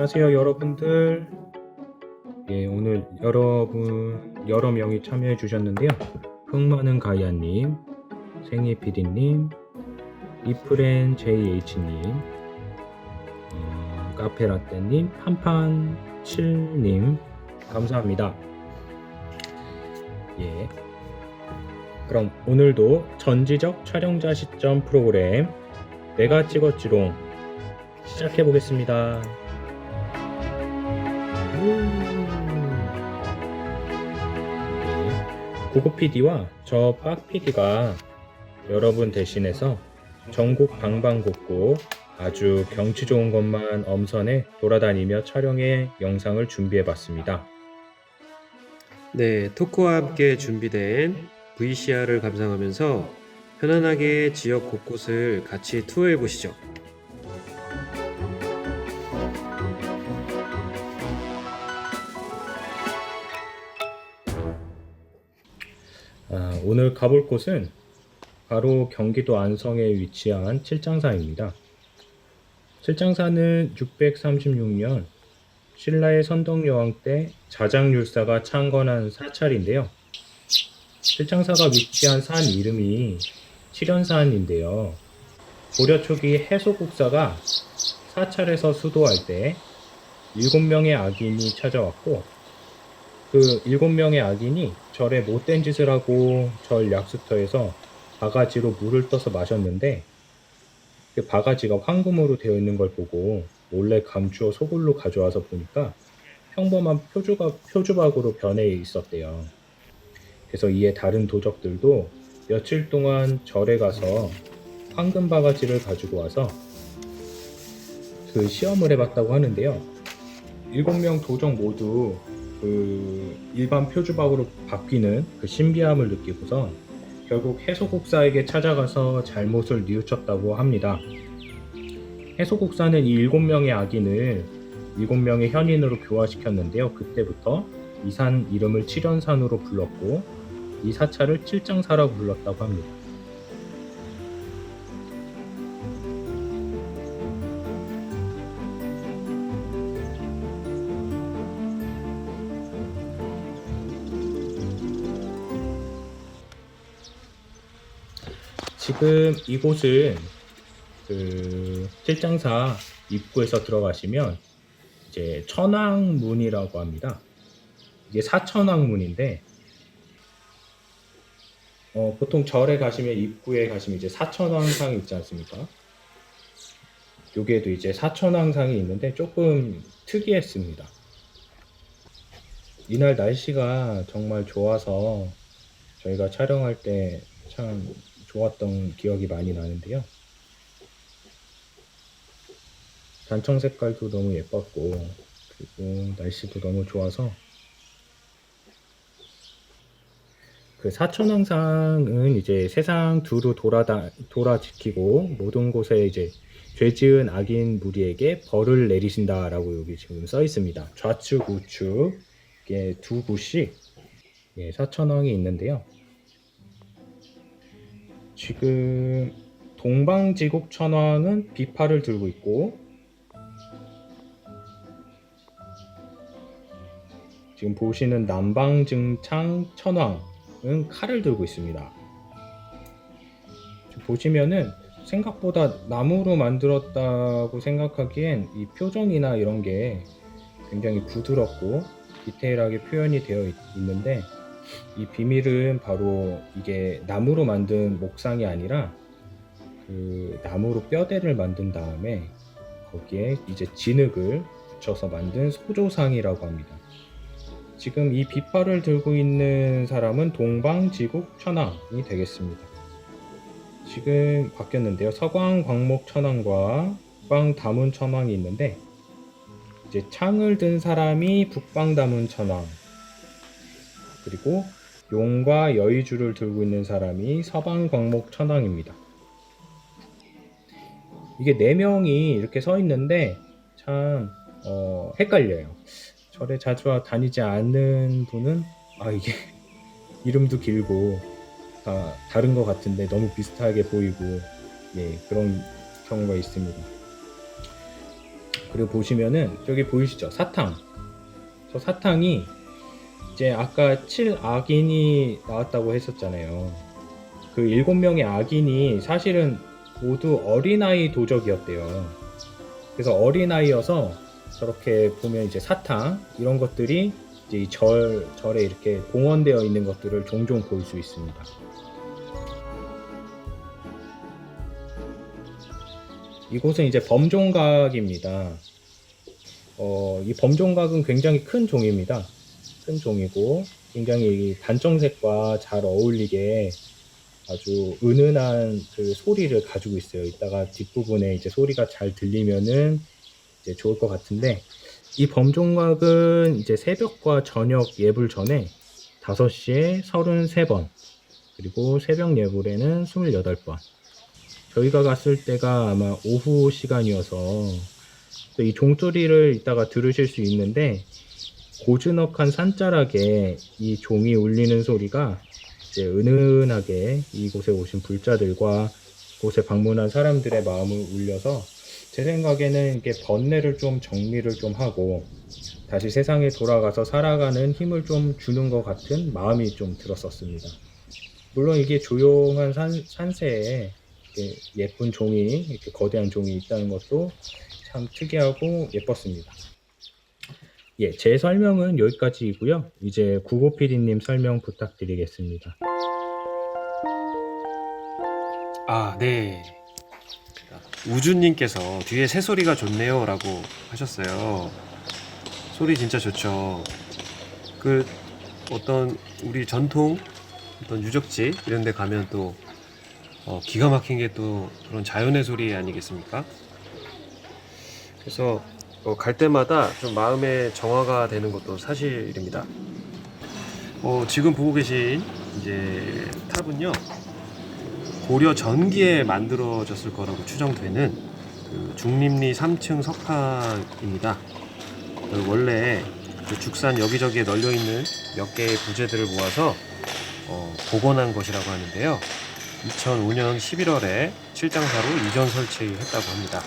안녕하세요 여러분들. 예 오늘 여러분 여러 명이 참여해 주셨는데요. 흥많은 가야님 생이 PD님 이프렌 JH님 어, 카페라떼님 판판7님 감사합니다. 예. 그럼 오늘도 전지적 촬영자 시점 프로그램 내가 찍었지롱 시작해 보겠습니다. 고고 PD와 저 빡 PD가 여러분 대신해서 전국 방방곡곡 아주 경치 좋은 것만 엄선해 돌아다니며 촬영해 영상을 준비해 봤습니다. 네, 토크와 함께 준비된 VCR을 감상하면서 편안하게 지역 곳곳을 같이 투어해 보시죠. 오늘 가볼 곳은 바로 경기도 안성에 위치한 칠장사입니다. 칠장사는 636년 신라의 선덕여왕 때 자장율사가 창건한 사찰인데요. 칠장사가 위치한 산 이름이 칠연산인데요. 고려 초기 해소국사가 사찰에서 수도할 때 일곱 명의 악인이 찾아왔고 그 일곱 명의 악인이 절에 못된 짓을 하고 절 약수터에서 바가지로 물을 떠서 마셨는데 그 바가지가 황금으로 되어 있는 걸 보고 몰래 감추어 소굴로 가져와서 보니까 평범한 표주가, 표주박으로 변해 있었대요. 그래서 이에 다른 도적들도 며칠 동안 절에 가서 황금 바가지를 가지고 와서 그 시험을 해봤다고 하는데요. 일곱 명 도적 모두 그 일반 표주박으로 바뀌는 그 신비함을 느끼고선 결국 해소국사에게 찾아가서 잘못을 뉘우쳤다고 합니다. 해소국사는 이 일곱 명의 악인을 일곱 명의 현인으로 교화시켰는데요. 그때부터 이 산 이름을 칠연산으로 불렀고 이 사찰을 칠장사라고 불렀다고 합니다. 지금 이곳은 그 칠장사 입구에서 들어가시면 이제 천왕문이라고 합니다. 이게 사천왕문인데 어, 보통 절에 가시면 입구에 가시면 이제 사천왕상이 있지 않습니까? 여기에도 이제 사천왕상이 있는데 조금 특이했습니다. 이날 날씨가 정말 좋아서 저희가 촬영할 때참 좋았던 기억이 많이 나는데요. 단청 색깔도 너무 예뻤고 그리고 날씨도 너무 좋아서 그 사천왕상은 이제 세상 두루 돌아다 돌아 지키고 모든 곳에 이제 죄 지은 악인 무리에게 벌을 내리신다라고 여기 지금 써 있습니다. 좌측 우측 이게 두 구씩 예, 사천왕이 있는데요. 지금 동방지국 천왕은 비파를 들고 있고 지금 보시는 남방증창 천왕은 칼을 들고 있습니다. 보시면은 생각보다 나무로 만들었다고 생각하기엔 이 표정이나 이런 게 굉장히 부드럽고 디테일하게 표현이 되어 있, 있는데 이 비밀은 바로 이게 나무로 만든 목상이 아니라 그 나무로 뼈대를 만든 다음에 거기에 이제 진흙을 붙여서 만든 소조상이라고 합니다. 지금 이 비파를 들고 있는 사람은 동방지국 천왕이 되겠습니다. 지금 바뀌었는데요. 서광 광목 천왕과 북방 다문 천왕이 있는데 이제 창을 든 사람이 북방 다문 천왕 그리고 용과 여의주를 들고 있는 사람이 서방 광목 천왕입니다. 이게 네 명이 이렇게 서 있는데 참 어, 헷갈려요. 절에 자주 다니지 않는 분은 아 이게 이름도 길고 다 다른 것 같은데 너무 비슷하게 보이고 예 그런 경우가 있습니다. 그리고 보시면은 저기 보이시죠? 사탕. 저 사탕이 이제 아까 7 악인이 나왔다고 했었잖아요. 그 7명의 악인이 사실은 모두 어린아이 도적이었대요. 그래서 어린아이여서 저렇게 보면 이제 사탕 이런 것들이 이제 이 절, 절에 이렇게 봉헌되어 있는 것들을 종종 볼 수 있습니다. 이곳은 이제 범종각입니다. 어, 이 범종각은 굉장히 큰 종입니다. 큰 종이고 굉장히 이 단정색과 잘 어울리게 아주 은은한 그 소리를 가지고 있어요. 이따가 뒷부분에 이제 소리가 잘 들리면은 이제 좋을 것 같은데 이 범종각은 이제 새벽과 저녁 예불 전에 5시에 33번 그리고 새벽 예불에는 28번 저희가 갔을 때가 아마 오후 시간이어서 또이 종소리를 이따가 들으실 수 있는데 고즈넉한 산자락에 이 종이 울리는 소리가 이제 은은하게 이곳에 오신 불자들과 곳에 방문한 사람들의 마음을 울려서 제 생각에는 이게 번뇌를 좀 정리를 좀 하고 다시 세상에 돌아가서 살아가는 힘을 좀 주는 것 같은 마음이 좀 들었었습니다. 물론 이게 조용한 산, 산세에 예쁜 종이 이렇게 거대한 종이 있다는 것도 참 특이하고 예뻤습니다. 예, 제 설명은 여기까지이고요. 이제 구고 PD님 설명 부탁드리겠습니다. 아, 네. 우주님께서 뒤에 새소리가 좋네요 라고 하셨어요. 소리 진짜 좋죠. 그 어떤 우리 전통 어떤 유적지 이런 데 가면 또 어, 기가 막힌 게 또 그런 자연의 소리 아니겠습니까? 그래서 어, 갈 때마다 좀 마음의 정화가 되는 것도 사실입니다. 어, 지금 보고 계신 이제 탑은요. 고려 전기에 만들어졌을 거라고 추정되는 그 중림리 3층 석탑입니다. 그 원래 그 죽산 여기저기에 널려 있는 몇 개의 부재들을 모아서 어, 복원한 것이라고 하는데요. 2005년 11월에 칠장사로 이전 설치했다고 합니다.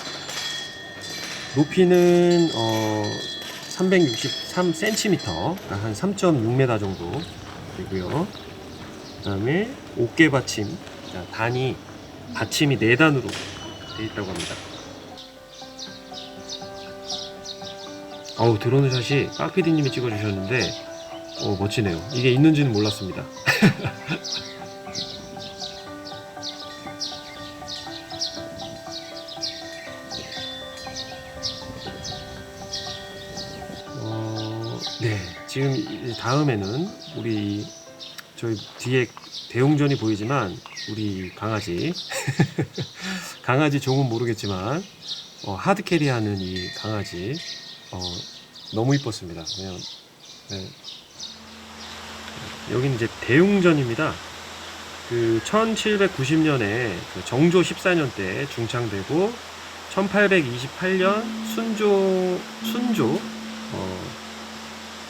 높이는 어, 363cm, 한 3.6m 정도 되고요. 그다음에 옥계 받침, 자, 단이 받침이 4 단으로 되어 있다고 합니다. 어우 드론 샷이 빡피디님이 찍어주셨는데 어, 멋지네요. 이게 있는지는 몰랐습니다. 지금 이 다음에는 우리 저희 뒤에 대웅전이 보이지만 우리 강아지 강아지 종은 모르겠지만 어, 하드캐리하는 이 강아지 어, 너무 이뻤습니다. 그냥 네. 여기는 이제 대웅전입니다. 그 1790년에 그 정조 14년 때 중창되고 1828년 순조 순조 어,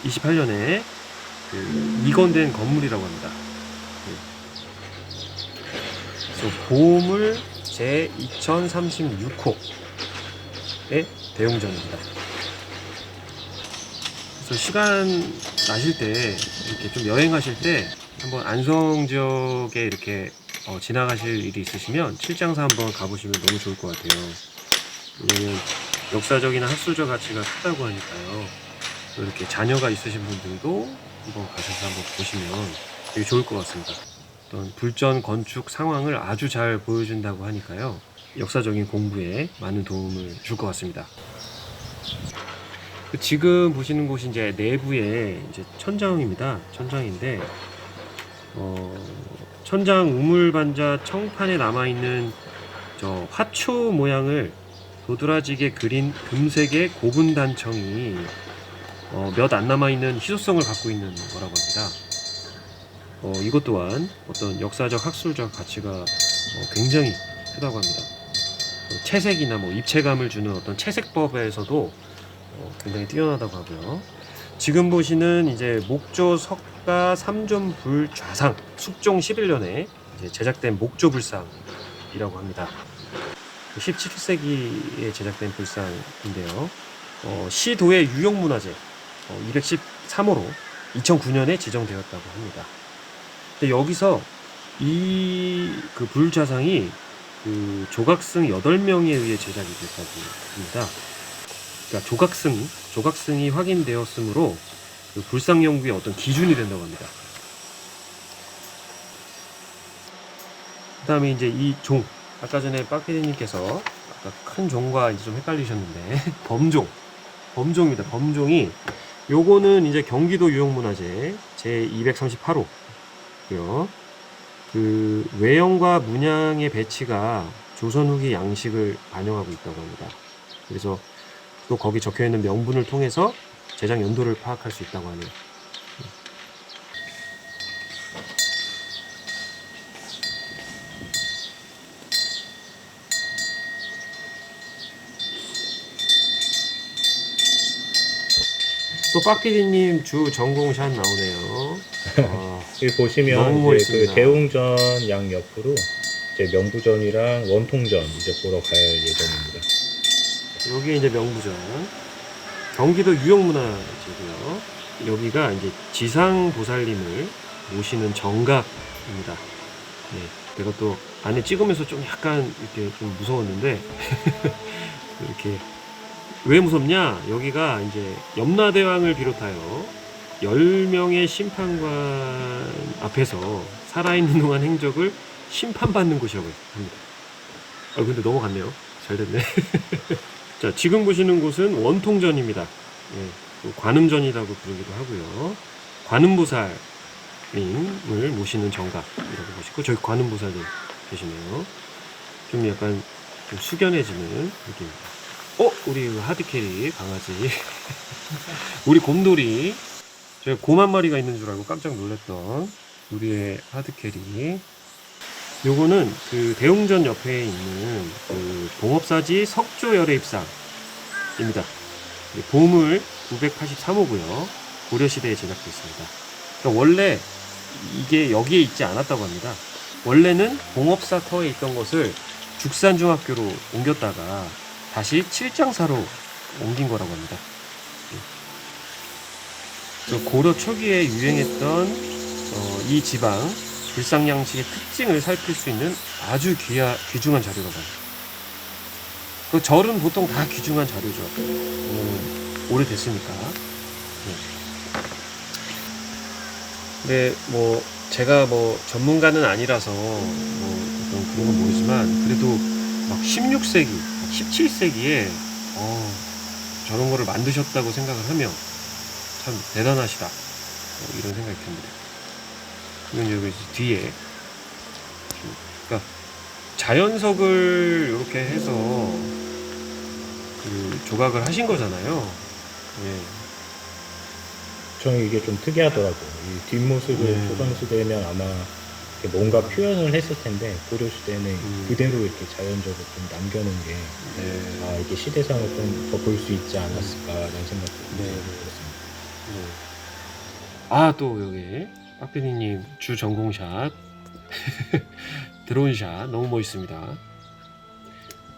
28년에 그 이건된 건물이라고 합니다. 그래서 보물 제 2036호의 대웅전입니다. 그래서 시간 나실 때 이렇게 좀 여행하실 때 한번 안성 지역에 이렇게 어, 지나가실 일이 있으시면 칠장사 한번 가보시면 너무 좋을 것 같아요. 왜냐면 역사적이나 학술적 가치가 크다고 하니까요. 또 이렇게 자녀가 있으신 분들도 한번 가셔서 한번 보시면 되게 좋을 것 같습니다. 어떤 불전 건축 상황을 아주 잘 보여준다고 하니까요. 역사적인 공부에 많은 도움을 줄 것 같습니다. 그 지금 보시는 곳이 이제 내부에 이제 천장입니다. 천장인데 어, 천장 우물 반자 청판에 남아 있는 저 화초 모양을 도드라지게 그린 금색의 고분 단청이 어, 몇 안 남아 있는 희소성을 갖고 있는 거라고 합니다. 어, 이것 또한 어떤 역사적 학술적 가치가 어, 굉장히 크다고 합니다. 어, 채색이나 뭐 입체감을 주는 어떤 채색법에서도 어, 굉장히 뛰어나다고 하고요. 지금 보시는 이제 목조 석가 삼존 불 좌상 숙종 11년에 이제 제작된 목조 불상이라고 합니다. 17세기에 제작된 불상인데요. 어, 시도의 유형문화재 어, 213호로 2009년에 지정되었다고 합니다. 근데 여기서 이 그 불자상이 그 조각승 8명에 의해 제작이 됐다고 합니다. 그러니까 조각승, 조각승이 확인되었으므로 그 불상 연구의 어떤 기준이 된다고 합니다. 그 다음에 이제 이 종, 아까 전에 빡피디님께서 아까 큰 종과 이제 좀 헷갈리셨는데 범종, 범종입니다. 범종이 요거는 이제 경기도 유형문화재 제 238호고요. 그 외형과 문양의 배치가 조선 후기 양식을 반영하고 있다고 합니다. 그래서 또 거기 적혀 있는 명분을 통해서 제작 연도를 파악할 수 있다고 하네요. 빡피디님 주 전공샷 나오네요. 아, 여기 너무 보시면 이제 멋있습니다. 그 대웅전 양 옆으로 이제 명부전이랑 원통전 이제 보러 갈 예정입니다. 여기 이제 명부전 경기도 유형문화재고요. 여기가 이제 지상보살님을 모시는 정각입니다. 네, 내가 또 안에 찍으면서 좀 약간 이렇게 좀 무서웠는데 이렇게 왜 무섭냐? 여기가 이제 염라대왕을 비롯하여 10명의 심판관 앞에서 살아있는 동안 행적을 심판받는 곳이라고 합니다. 아 근데 넘어갔네요. 잘 됐네. 자, 지금 보시는 곳은 원통전입니다. 예, 또 관음전이라고 부르기도 하고요. 관음보살님을 모시는 정각이라고 보시고 저기 관음보살님 계시네요. 좀 약간 좀 숙연해지는 느낌입니다. 어, 우리 그 하드캐리 강아지, 우리 곰돌이, 제가 곰 한 마리가 있는 줄 알고 깜짝 놀랐던 우리의 하드캐리. 요거는 그 대웅전 옆에 있는 그 봉업사지 석조 열애입상입니다. 보물 983호고요. 고려시대에 제작됐습니다. 그러니까 원래 이게 여기에 있지 않았다고 합니다. 원래는 봉업사 터에 있던 것을 죽산중학교로 옮겼다가 다시 칠장사로 옮긴 거라고 합니다. 그래서 고려 초기에 유행했던 어, 이 지방 불상 양식의 특징을 살필 수 있는 아주 귀하, 귀중한 자료라고 합니다. 그 절은 보통 다 귀중한 자료죠. 음, 오래됐으니까. 네. 뭐 제가 뭐 전문가는 아니라서 뭐 그런 건 모르지만 그래도 막 16세기, 17세기에 어, 저런 거를 만드셨다고 생각을 하면 참 대단하시다. 어, 이런 생각이 듭니다. 이건 여기 뒤에 그러니까 자연석을 이렇게 해서 그 조각을 하신 거잖아요. 예. 저는 이게 좀 특이하더라고요. 이 뒷모습을 네. 조선시대면 아마 뭔가 표현을 했을 텐데 고려 시대는 음. 그대로 이렇게 자연적으로 좀 남겨놓은 게 네. 아, 이게 시대상을 좀 더 볼 수 있지 않았을까라는 생각도 네. 들었습니다. 네. 아, 또 여기 빡피디님 주 전공샷 드론샷 너무 멋있습니다.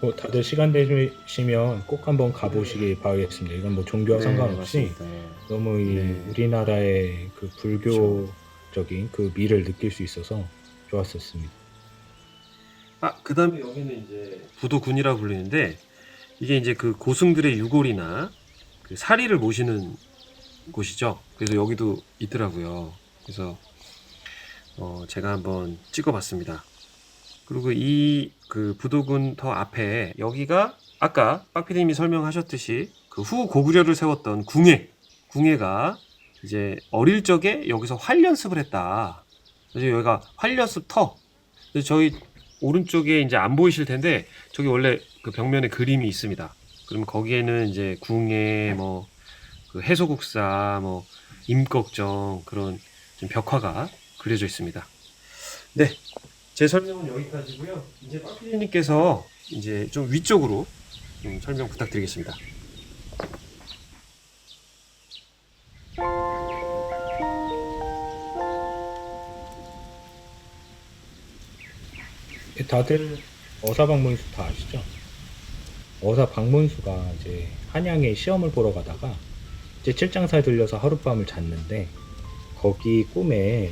뭐 다들 시간 되시면 꼭 한번 가보시기 바라겠습니다. 이건 뭐 종교와 상관없이 네, 맞습니다. 너무 이 네. 우리나라의 그 불교적인 그 미를 느낄 수 있어서 좋았었습니다. 아, 그 다음에 여기는 이제 부도군이라 불리는데 이게 이제 그 고승들의 유골이나 그 사리를 모시는 곳이죠. 그래서 여기도 있더라고요. 그래서 어, 제가 한번 찍어봤습니다. 그리고 이 그 부도군 더 앞에 여기가 아까 빡피디님이 설명하셨듯이 그 후 고구려를 세웠던 궁예, 궁예가 이제 어릴 적에 여기서 활 연습을 했다. 그래서 여기가 활 연습 터. 그래서 저희 오른쪽에 이제 안 보이실 텐데 저기 원래 그 벽면에 그림이 있습니다. 그럼 거기에는 이제 궁예 뭐그 해소국사 뭐 임꺽정 그런 좀 벽화가 그려져 있습니다. 네. 제 설명은 여기까지고요. 이제 빠피디님께서 이제 좀 위쪽으로 좀 설명 부탁드리겠습니다. 다들 어사방문수 다 아시죠? 어사 박문수가 이제 한양에 시험을 보러 가다가 이제 칠장사에 들려서 하룻밤을 잤는데 거기 꿈에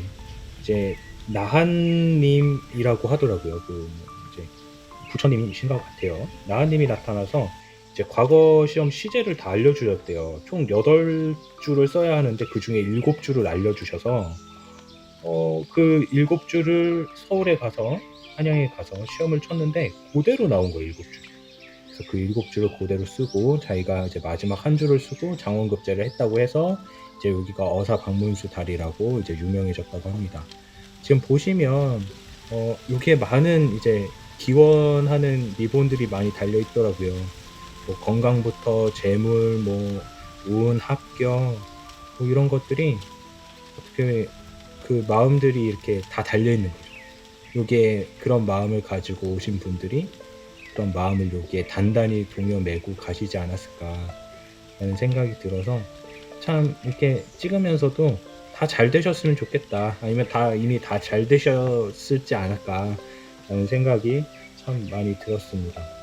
이제 나한님이라고 하더라고요. 그 이제 부처님이신 것 같아요. 나한님이 나타나서 이제 과거 시험 시제를 다 알려주셨대요. 총 8줄을 써야 하는데 그 중에 7줄을 알려주셔서 어, 그 7줄을 서울에 가서 한양에 가서 시험을 쳤는데 그대로 나온 거예요. 7줄이. 그래서 그 7줄을 그대로 쓰고 자기가 이제 마지막 한 줄을 쓰고 장원급제를 했다고 해서 이제 여기가 어사 박문수 다리라고 이제 유명해졌다고 합니다. 지금 보시면 어, 여기에 많은 이제 기원하는 리본들이 많이 달려 있더라고요. 뭐 건강부터 재물, 뭐 운, 합격, 뭐 이런 것들이 어떻게 그 마음들이 이렇게 다 달려 있는 게 그런 마음을 가지고 오신 분들이 그런 마음을 여기에 단단히 동여매고 가시지 않았을까라는 생각이 들어서 참 이렇게 찍으면서도 다 잘 되셨으면 좋겠다 아니면 다 이미 다 잘 되셨을지 않을까라는 생각이 참 많이 들었습니다.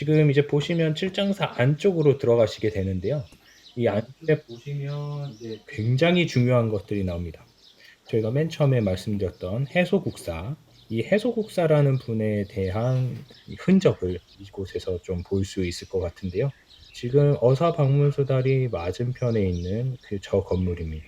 지금 이제 보시면 칠장사 안쪽으로 들어가시게 되는데요. 이 안쪽에 보시면 이제 굉장히 중요한 것들이 나옵니다. 저희가 맨 처음에 말씀드렸던 해소국사, 이 해소국사라는 분에 대한 이 흔적을 이곳에서 좀 볼 수 있을 것 같은데요. 지금 어사 방문수다리 맞은편에 있는 그 저 건물입니다.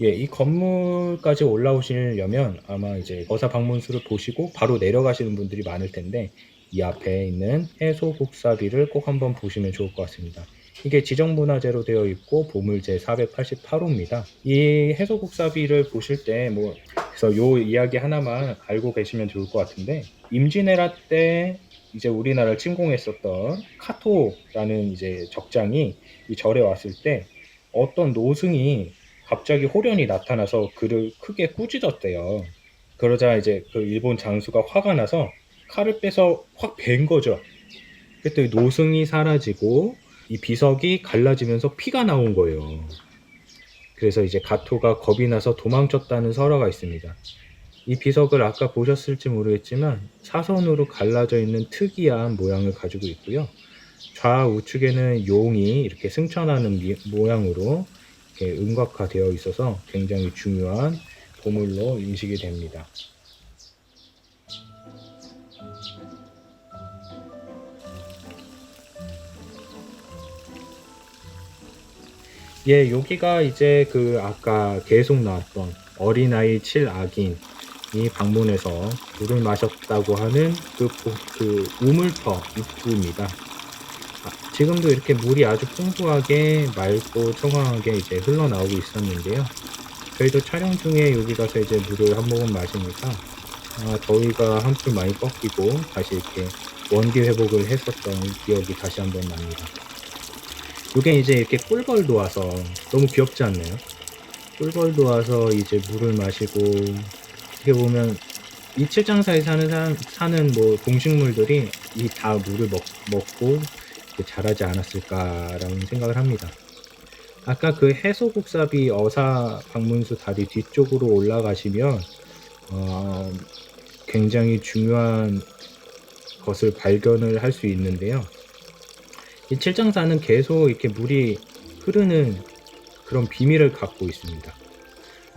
예, 이 건물까지 올라오시려면 아마 이제 어사 방문수를 보시고 바로 내려가시는 분들이 많을 텐데 이 앞에 있는 해소국사비를 꼭 한번 보시면 좋을 것 같습니다. 이게 지정문화재로 되어 있고 보물제 488호입니다. 이 해소국사비를 보실 때 뭐 그래서 요 이야기 하나만 알고 계시면 좋을 것 같은데 임진왜란 때 이제 우리나라를 침공했었던 카토라는 이제 적장이 이 절에 왔을 때 어떤 노승이 갑자기 호련이 나타나서 그를 크게 꾸짖었대요. 그러자 이제 그 일본 장수가 화가 나서 칼을 빼서 확 벤 거죠. 그때 노승이 사라지고 이 비석이 갈라지면서 피가 나온 거예요. 그래서 이제 가토가 겁이 나서 도망쳤다는 설화가 있습니다. 이 비석을 아까 보셨을지 모르겠지만 사선으로 갈라져 있는 특이한 모양을 가지고 있고요. 좌우측에는 용이 이렇게 승천하는 미- 모양으로 이렇게 음각화되어 있어서 굉장히 중요한 보물로 인식이 됩니다. 예, 여기가 이제 그 아까 계속 나왔던 어린아이 7악인이 방문해서 물을 마셨다고 하는 그, 보- 그 우물터 입구입니다. 아, 지금도 이렇게 물이 아주 풍부하게 맑고 청광하게 이제 흘러나오고 있었는데요. 저희도 촬영 중에 여기 가서 이제 물을 한 모금 마시니까 아, 더위가 한풀 많이 꺾이고 다시 이렇게 원기 회복을 했었던 기억이 다시 한번 납니다. 이게 이제 이렇게 꿀벌 도 와서 너무 귀엽지 않나요? 꿀벌 도 와서 이제 물을 마시고 이렇게 보면 이 칠장사에 사는 사는 뭐 동식물들이 이 다 물을 먹, 먹고 자라지 않았을까라는 생각을 합니다. 아까 그 해소국사비 어사 방문수 다리 뒤쪽으로 올라가시면 어, 굉장히 중요한 것을 발견을 할 수 있는데요. 이 칠장사는 계속 이렇게 물이 흐르는 그런 비밀을 갖고 있습니다.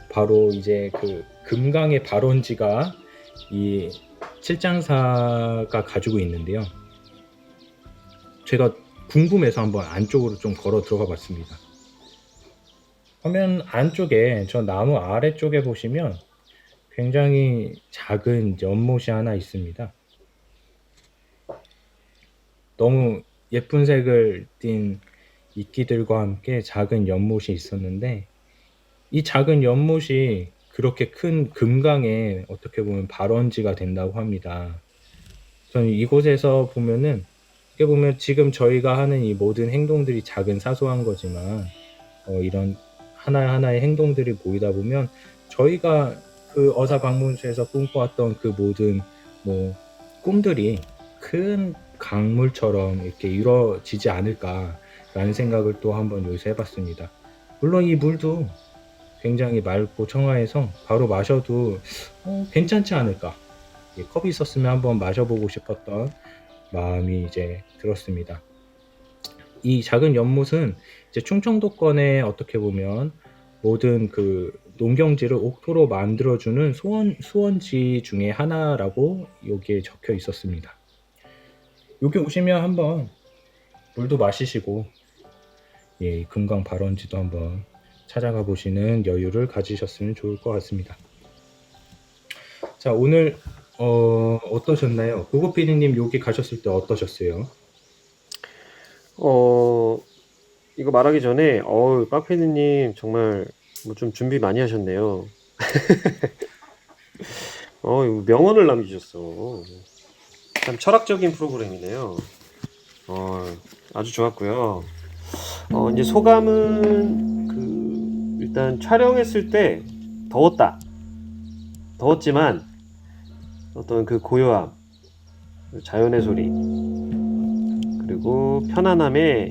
바로 이제 그 금강의 발원지가 이 칠장사가 가지고 있는데요. 제가 궁금해서 한번 안쪽으로 좀 걸어 들어가 봤습니다. 화면 안쪽에 저 나무 아래쪽에 보시면 굉장히 작은 연못이 하나 있습니다. 너무 예쁜 색을 띤 이끼들과 함께 작은 연못이 있었는데 이 작은 연못이 그렇게 큰 금강에 어떻게 보면 발원지가 된다고 합니다. 저는 이곳에서 보면은 어떻게 보면 지금 저희가 하는 이 모든 행동들이 작은 사소한 거지만 어, 이런 하나하나의 행동들이 모이다 보면 저희가 그 어사 방문소에서 꿈꿔왔던 그 모든 뭐 꿈들이 큰 강물처럼 이렇게 이루어지지 않을까 라는 생각을 또 한번 요새 해봤습니다. 물론 이 물도 굉장히 맑고 청아해서 바로 마셔도 어, 괜찮지 않을까. 예, 컵이 있었으면 한번 마셔보고 싶었던 마음이 이제 들었습니다. 이 작은 연못은 이제 충청도권에 어떻게 보면 모든 그 농경지를 옥토로 만들어주는 수원, 수원지 중에 하나라고 여기에 적혀 있었습니다. 여기 오시면 한번 물도 마시시고 예, 금강 발원지도 한번 찾아가 보시는 여유를 가지셨으면 좋을 것 같습니다. 자, 오늘 어, 어떠셨나요? PD님 여기 가셨을 때 어떠셨어요? 어, 이거 말하기 전에, 어우, 빠페드님 정말 뭐 좀 준비 많이 하셨네요. 어, 명언을 남기셨어. 참 철학적인 프로그램이네요. 어, 아주 좋았고요. 어, 이제 소감은 그 일단 촬영했을 때 더웠다. 더웠지만 어떤 그 고요함, 그 자연의 소리, 그리고 편안함에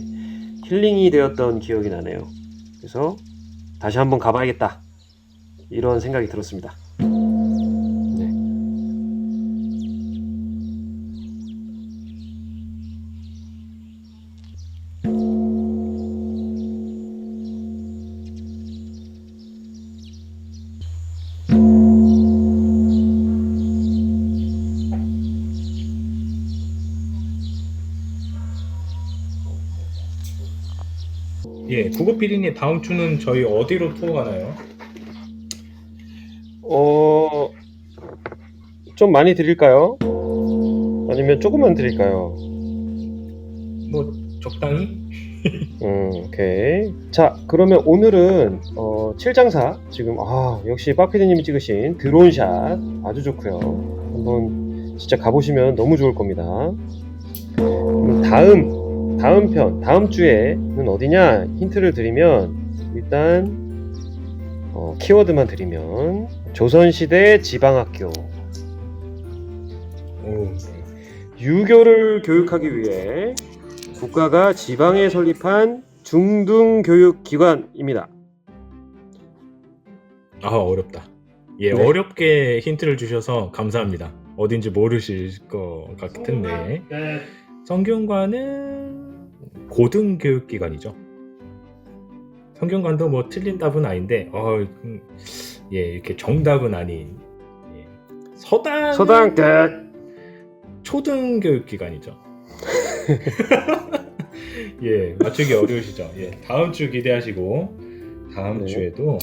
힐링이 되었던 기억이 나네요. 그래서 다시 한번 가봐야겠다. 이런 생각이 들었습니다. PD님 다음 주는 저희 어디로 투어 가나요? 어, 좀 많이 드릴까요? 아니면 조금만 드릴까요? 뭐 적당히? 음, 오케이. 자, 그러면 오늘은 어, 7장사 지금 아, 역시 빠피디님이 찍으신 드론샷 아주 좋고요. 한번 진짜 가보시면 너무 좋을 겁니다. 그럼 다음 다음 편 다음 주에는 어디냐 힌트를 드리면 일단 어, 키워드만 드리면 조선시대 지방학교 오, 유교를 교육하기 위해 국가가 지방에 설립한 중등교육기관입니다. 아 어렵다. 예, 네. 어렵게 힌트를 주셔서 감사합니다. 어딘지 모르실 것 같은데 성균관은 고등교육기관이죠. 성균관도 뭐 틀린 답은 아닌데, 어, 음, 예, 이렇게 정답은 아닌 예. 서당 서당 끝. 초등교육기관이죠. 예, 맞추기 어려우시죠? 예, 다음 주 기대하시고 다음 네. 주에도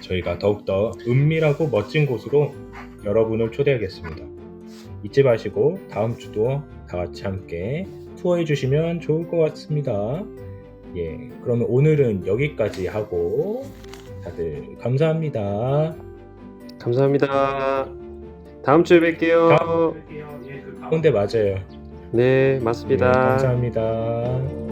저희가 더욱더 은밀하고 멋진 곳으로 여러분을 초대하겠습니다. 잊지 마시고 다음 주도 다 같이 함께 투어해 주시면 좋을 것 같습니다. 예, 그러면 오늘은 여기까지 하고 다들 감사합니다. 감사합니다. 다음 주에 뵐게요. 다음 뵐게요. 예, 그 가운데 맞아요. 네, 예, 맞습니다. 감사합니다.